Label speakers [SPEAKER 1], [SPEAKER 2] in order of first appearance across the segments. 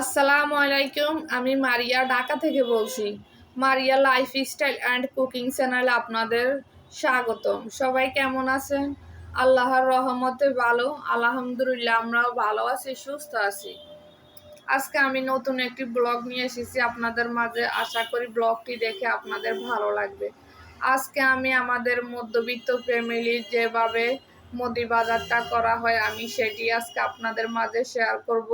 [SPEAKER 1] আসসালামু আলাইকুম, আমি মারিয়া ঢাকা থেকে বলছি। Maria lifestyle and cooking চ্যানেলে আপনাদের স্বাগতম। সবাই কেমন আছেন? আল্লাহর রহমতে ভালো, আলহামদুলিল্লাহ আমরাও ভালো আছি, সুস্থ আছি। আজকে আমি নতুন একটি ব্লগ নিয়ে এসেছি আপনাদের মাঝে। আশা করি ব্লগটি দেখে আপনাদের ভালো লাগবে। আজকে আমি আমাদের মধ্যবিত্ত ফ্যামিলির যেভাবে মুদি বাজারটা করা হয়, আমি সেটি আজকে আপনাদের মাঝে শেয়ার করব।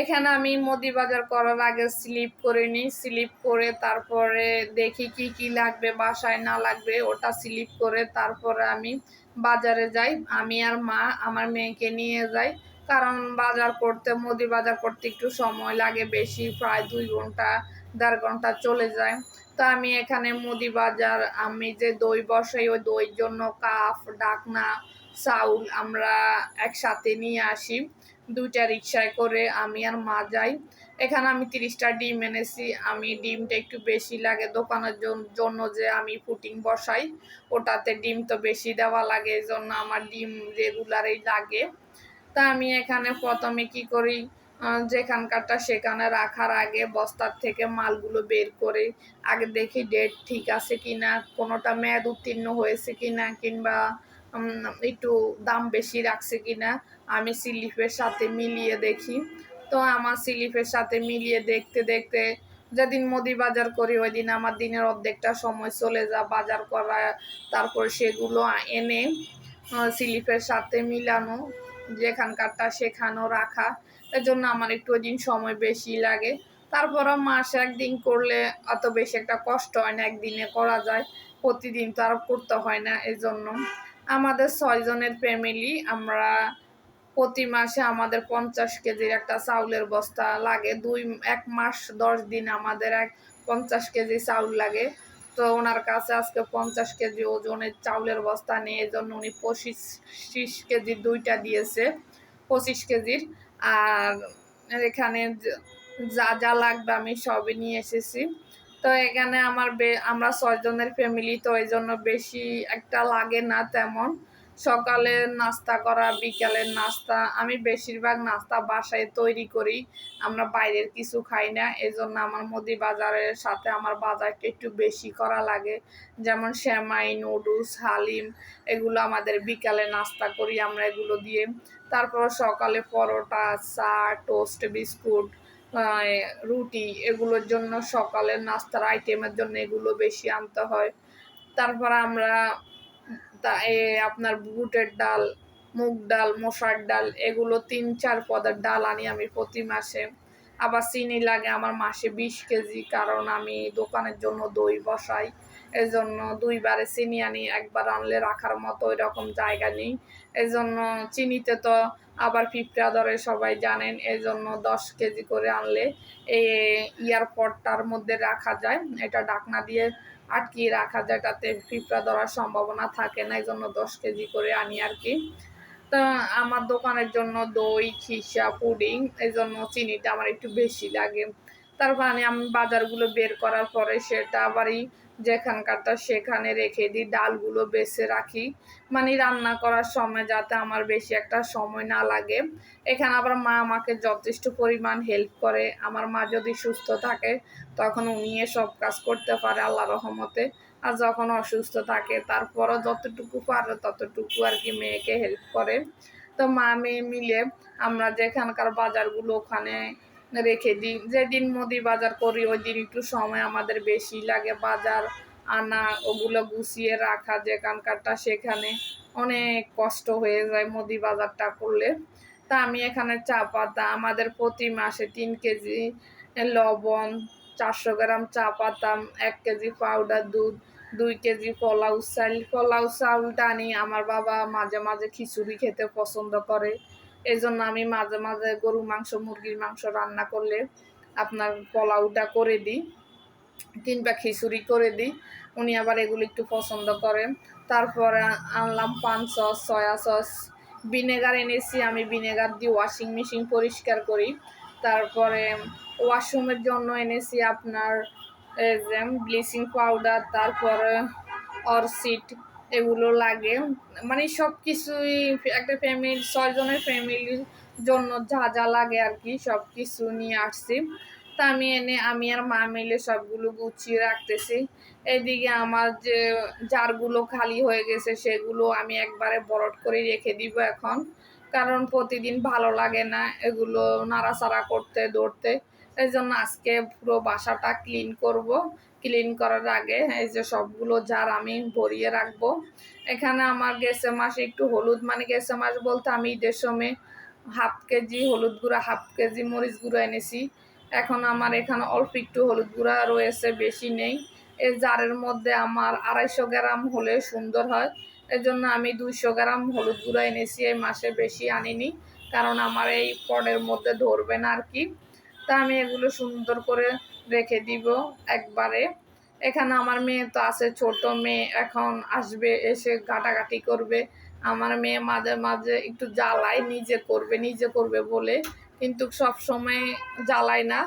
[SPEAKER 1] এখানে আমি মুদি বাজার করার আগে স্লিপ করে নিই স্লিপ করে তারপরে দেখি কি কি লাগবে, বাসায় না লাগবে, ওটা স্লিপ করে তারপরে আমি বাজারে যাই। আমি আর মা আমার মেয়েকে নিয়ে যাই, কারণ বাজার করতে, মুদি বাজার করতে একটু সময় লাগে, বেশি প্রায় দুই ঘণ্টা, দেড় ঘণ্টা চলে যায়। তো আমি এখানে মুদি বাজার, আমি যে দই বসাই, ওই দইয়ের জন্য কাফ ডাকনা, চাউল আমরা একসাথে নিয়ে আসি। দুইটা রিক্সায় করে আমি আর মা যাই। এখানে আমি তিরিশটা ডিম এনেছি। আমি ডিমটা একটু বেশি লাগে দোকানের জন্য যে আমি পুটিং বসাই, ওটাতে ডিম তো বেশি দেওয়া লাগে এই জন্য আমার ডিম রেগুলারই লাগে। তা আমি এখানে প্রথমে কি করি যেখানকারটা সেখানে রাখার আগে বস্তার থেকে মালগুলো বের করে আগে দেখি ডেট ঠিক আছে কিনা, কোনোটা মেয়াদ উত্তীর্ণ হয়েছে কিনা, কিংবা একটু দাম বেশি রাখছে কিনা, আমি স্লিপের সাথে মিলিয়ে দেখি। তো আমার স্লিপের সাথে মিলিয়ে দেখতে দেখতে যেদিন মুদি বাজার করি ওই দিন আমার দিনের অর্ধেকটা সময় চলে যা বাজার করা, তারপর সেগুলো এনে স্লিপের সাথে মিলানো, যেখানকারটা সেখানেও রাখা। এর জন্য আমার একটু ওই দিন সময় বেশি লাগে। তারপরও মাস একদিন করলে অত বেশি একটা কষ্ট হয় না, একদিনে করা যায়। প্রতিদিন তো আর করতে হয় না এই জন্য আমাদের ছয়জনের ফ্যামিলি আমরা প্রতি মাসে আমাদের পঞ্চাশ কেজির একটা চাউলের বস্তা লাগে। দুই, এক মাস দশ দিন আমাদের এক পঞ্চাশ কেজি চাউল লাগে। তো ওনার কাছে আজকে পঞ্চাশ কেজি ওজনের চাউলের বস্তা নিয়ে এই জন্য উনি পঁচিশ কেজি দুইটা দিয়েছে, পঁচিশ কেজির। আর এখানে যা যা লাগবে আমি সবই নিয়ে এসেছি। তো এখানে আমার আমরা ছয়জনের ফ্যামিলি তো এই জন্য বেশি একটা লাগে না তেমন। সকালে নাস্তা করা বিকালের নাস্তা। আমি বেশিরভাগ নাস্তা বাসায় তৈরি করি। আমরা বাইরের কিছু খাই না। এই জন্য আমার মুদি বাজারের সাথে আমার বাজারটা একটু বেশি করা লাগে। যেমন শ্যামাই নুডলস, হালিম, এগুলো আমাদের বিকালে নাস্তা করি আমরা এগুলো দিয়ে। তারপর সকালে পরোটা, চা, টোস্ট, বিস্কুট রুটি এগুলোর জন্য সকালের নাস্তার আইটেমের জন্য এগুলো বেশি আনতে হয়। তারপর আমরা আপনার বুটের ডাল, মুগ ডাল, মশার ডাল এগুলো তিন, চার পদের ডাল আনি আমি প্রতি মাসে। আবার চিনি লাগে আমার মাসে বিশ কেজি, কারণ আমি দোকানের জন্য দই বসাই। এই জন্য দুইবারে চিনি আনি, একবার আনলে রাখার মতো ওই রকম জায়গা নেই। এই জন্য চিনিতে তো আবার পিঁপড়া ধরে সবাই জানেন এই জন্য দশ কেজি করে আনলে এই এয়ারপডটার মধ্যে রাখা যায়, এটা ডাকনা দিয়ে আটকিয়ে রাখা যায়, তাতে পিঁপড়া ধরার সম্ভাবনা থাকে না এই জন্য দশ কেজি করে আনি আর কি। তো আমার দোকানের জন্য দই, খিসা, পুডিং এই জন্য চিনিটা আমার একটু বেশি লাগে। তারপর আমি আমি বাজারগুলো বের করার পরে সেটা আবারই যেখানকারটা সেখানে রেখে দিই, ডালগুলো বেছে রাখি। মানে রান্না করার সময় যাতে আমার বেশি একটা সময় না লাগে। এখানে আবার মা আমাকে যথেষ্ট পরিমাণ হেল্প করে। আমার মা যদি সুস্থ থাকে, তখন উনি সব কাজ করতে পারে আল্লাহ রহমতে। আর যখন অসুস্থ থাকে, তারপরও যতটুকু পারে ততটুকু আর কি মেয়েকে হেল্প করে। তো মা মেয়ে মিলে আমরা যেখানকার বাজারগুলো ওখানে রেখে দিই। যেদিন মুদি বাজার করি, ওই দিন একটু সময় আমাদের বেশি লাগে। বাজার আনা, ওগুলো গুছিয়ে রাখা যেখানকারটা সেখানে অনেক কষ্ট হয়ে যায় মুদি বাজারটা করলে। তা আমি এখানে চা পাতা, আমাদের প্রতি মাসে তিন কেজি লবণ, চারশো গ্রাম চা পাতা, এক কেজি পাউডার দুধ, দুই কেজি পোলাও চাল পোলাও চাউলটা আনি, আমার বাবা মাঝে মাঝে খিচুড়ি খেতে পছন্দ করে। এই জন্য আমি মাঝে মাঝে গরু মাংস, মুরগির মাংস রান্না করলে আপনার পোলাওটা করে দিই, কিংবা খিচুড়ি করে দিই। উনি আবার এগুলো একটু পছন্দ করেন। তারপরে আনলাম পান সস, সয়া সস। ভিনেগার এনেছি, আমি ভিনেগার দিয়ে ওয়াশিং মেশিন পরিষ্কার করি। তারপরে ওয়াশরুমের জন্য এনেছি আপনার ব্লিচিং পাউডার তারপরে অরসিড এগুলো লাগে। মানে সব কিছুই একটা ফ্যামিলি ছয়জনের ফ্যামিলির জন্য যা যা লাগে আর কি সব কিছু নিয়ে আসছি। তা আমি এনে, আমি আর মা মিলে সবগুলো গুছিয়ে রাখতেছি। এদিকে আমার যে জারগুলো খালি হয়ে গেছে সেগুলো আমি একবারে বরট করে রেখে দিব এখন। কারণ প্রতিদিন ভালো লাগে না এগুলো নাড়াচাড়া করতে, দৌড়তে। এই জন্য আজকে পুরো বাসাটা ক্লিন করব। ক্লিন করার আগে এই যে সবগুলো জার আমি ভরিয়ে রাখব। এখানে আমার গেছে মাসে একটু হলুদ মানে গেছে মাস বলতে আমি ঈদের সময় হাফ কেজি হলুদ গুঁড়া, হাফ কেজি মরিচ গুঁড়া এনেছি। এখন আমার এখানে অল্প একটু হলুদ গুঁড়া রয়েছে, বেশি নেই। এই জারের মধ্যে আমার আড়াইশো গ্রাম হলে সুন্দর হয়। এজন্য আমি দুইশো গ্রাম হলুদ গুঁড়া এনেছি, এই মাসে বেশি আনিনি, কারণ আমার এই পটের মধ্যে ধরবে না আর কি। তা আমি এগুলো সুন্দর করে রেখে দিব একবারে। এখানে আমার মেয়ে তো আছে, ছোট মেয়ে এখন আসবে, এসে ঘাটাঘাটি করবে। আমার মেয়ে মাঝে মাঝে একটু জ্বালায়, নিজে করবে নিজে করবে বলে, কিন্তু সব সময় জ্বালায় না।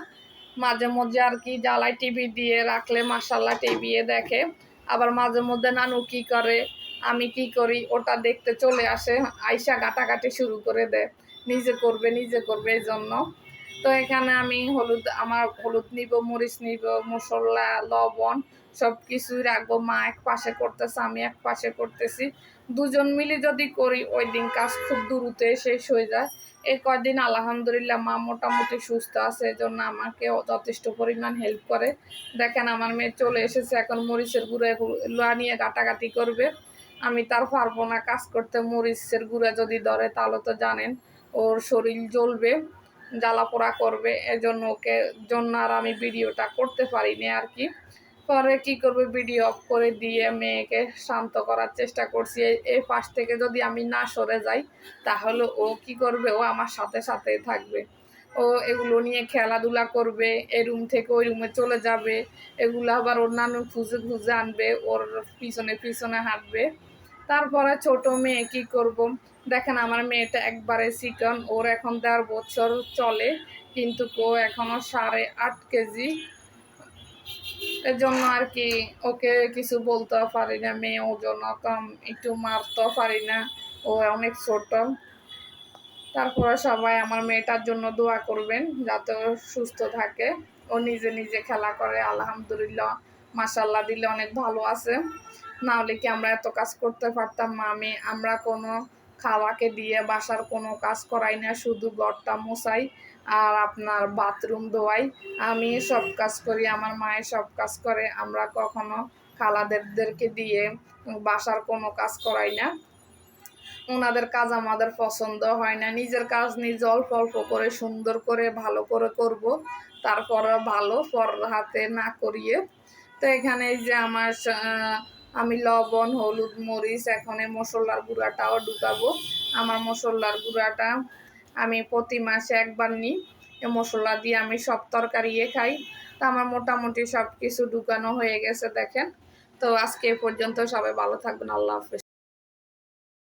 [SPEAKER 1] মাঝে মধ্যে আর কি জ্বালায়, টিভি দিয়ে রাখলে মাসাল্লাহ টিভিয়ে দেখে। আবার মাঝে মধ্যে নানু কি করে আমি কি করি? ওটা দেখতে চলে আসে, আইসা গাটাগাটি শুরু করে দেয়। নিজে করবে নিজে করবে এই জন্য। তো এখানে আমি হলুদ, আমার হলুদ নিব, মরিচ নিব, মশলা, লবণ সব কিছুই রাখব। মা এক পাশে করতেছে, আমি এক পাশে করতেছি। দুজন মিলে যদি করি, ওই দিন কাজ খুব দ্রুত শেষ হয়ে যায়। এই কয়দিন আলহামদুলিল্লাহ মা মোটামুটি সুস্থ আছে এই জন্য আমাকে যথেষ্ট পরিমাণ হেল্প করে। দেখেন আমার মেয়ে চলে এসেছে, এখন মরিচের গুঁড়ো লোয়া নিয়ে গাটাগাটি করবে। আমি তার পারব না, কাজ করতে মরিচের গুঁড়া যদি ধরে, তাহলে তো জানেন ওর শরীর জ্বলবে, জ্বালা পোড়া করবে, এজন্য ওকে, জন্য আর আমি ভিডিওটা করতে পারিনি আর কি। পরে কি করবে, ভিডিও অফ করে দিয়ে মেয়েকে শান্ত করার চেষ্টা করছি। এই পাশ থেকে যদি আমি না সরে যাই, তাহলে ও কি করবে? ও আমার সাথে সাথে থাকবে। ও এগুলো নিয়ে খেলাধুলা করবে, এ রুম থেকে ওই রুমে চলে যাবে। এগুলো আবার অন্যান্য খুঁজে খুঁজে আনবে, ওর পিছনে পিছনে হাঁটবে। তারপরে ছোট মেয়ে কি করব? দেখেন আমার মেয়েটা একবারে চিকন, ওর এখন দেড় বছর চলে, কিন্তু ও এখনও সাড়ে আট কেজি। এর জন্য আর কি ওকে কিছু বলতেও পারি না, মেয়ে ওজন কম একটু মারতেও পারি না, ও অনেক ছোট। তারপরে সবাই আমার মেয়েটার জন্য দোয়া করবেন যাতে ও সুস্থ থাকে। ও নিজে নিজে খেলা করে, আলহামদুলিল্লাহ মাসাল্লাহ দিলে অনেক ভালো আছে। না হলে কি আমরা এত কাজ করতে পারতাম? মামি, আমরা কোনো খাওয়াকে দিয়ে বাসার কোনো কাজ করাই না, শুধু ঘরটা মশাই আর আপনার বাথরুম ধোয়াই। আমি সব কাজ করি, আমার মায়ের সব কাজ করে। আমরা কখনো খালাদেরদেরকে দিয়ে বাসার কোনো কাজ করাই না। ওনাদের কাজ আমাদের পছন্দ হয় না। নিজের কাজ নিজে অল্প অল্প করে, সুন্দর করে, ভালো করে করব। তারপরে ভালো, পর হাতে না করিয়ে। তো এখানে যে আমার আমি লবণ, হলুদ, মরিচ, এখন এই মশলার গুঁড়াটাও ঢুকাবো। আমার মশলার গুঁড়াটা আমি প্রতি মাসে একবার নিই। মশলা দিয়ে আমি সব তরকারি খাই। তা আমার মোটামুটি সব কিছু ঢুকানো হয়ে গেছে, দেখেন। তো আজকে পর্যন্ত সবাই ভালো থাকবেন, আল্লাহ হাফেজ।